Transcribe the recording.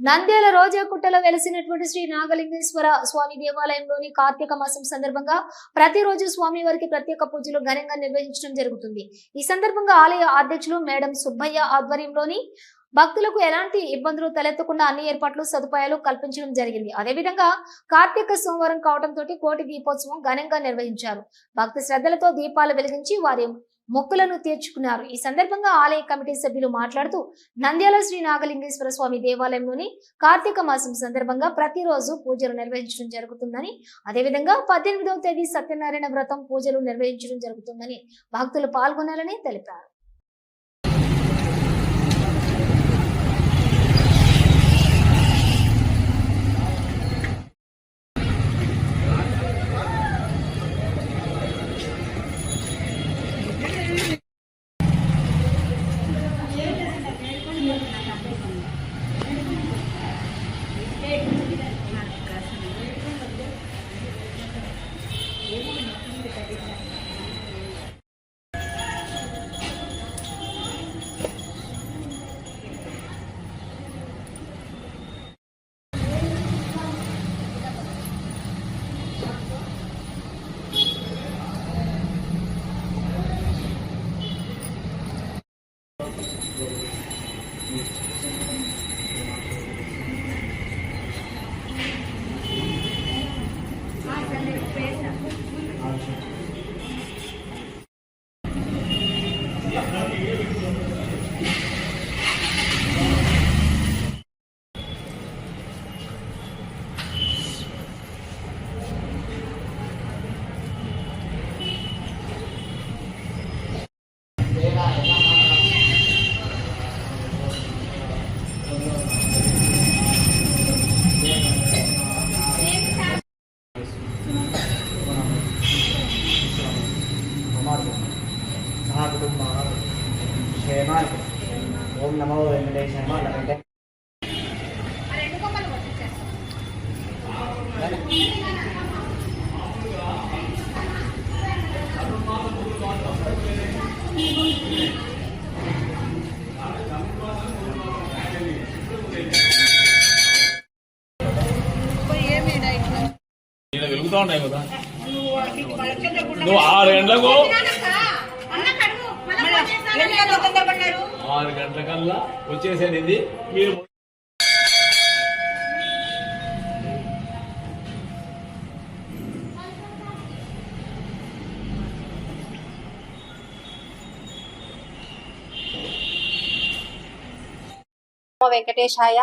నంద్యాల రోజాకుట్టలో వెలసినటువంటి శ్రీ నాగలింగేశ్వర స్వామి దేవాలయంలోని కార్తీక మాసం సందర్భంగా ప్రతిరోజు స్వామి వారికి ప్రత్యేక పూజలు ఘనంగా నిర్వహించడం జరుగుతుంది. ఈ సందర్భంగా ఆలయ అధ్యక్షులు మేడం సుబ్బయ్య ఆధ్వర్యంలోని భక్తులకు ఎలాంటి ఇబ్బందులు తలెత్తకుండా అన్ని ఏర్పాట్లు సదుపాయాలు కల్పించడం జరిగింది. అదేవిధంగా కార్తీక సోమవారం కావడంతో కోటి దీపోత్సవం ఘనంగా నిర్వహించారు. భక్తి శ్రద్ధలతో దీపాలు వెలిగించి వారి మొక్కులను తీర్చుకున్నారు. ఈ సందర్భంగా ఆలయ కమిటీ సభ్యులు మాట్లాడుతూ నంద్యాల శ్రీ నాగలింగేశ్వర స్వామి దేవాలయంలోని కార్తీక మాసం సందర్భంగా ప్రతిరోజు పూజలు నిర్వహించడం జరుగుతుందని అదేవిధంగా పద్దెనిమిదవ తేదీ సత్యనారాయణ వ్రతం పూజలు నిర్వహించడం జరుగుతుందని భక్తులు పాల్గొనాలని తెలిపారు. కుటుంబ క్షేమానికి ఓం నమో వెంకటేశాయ వెంకటే ఈయన వెలుగుతూ ఉన్నాయి కదా. నువ్వు ఆరు గంటలకు ఆరు గంటలకల్లా వచ్చేసేది ఇది మీరు వెంకటేశాయ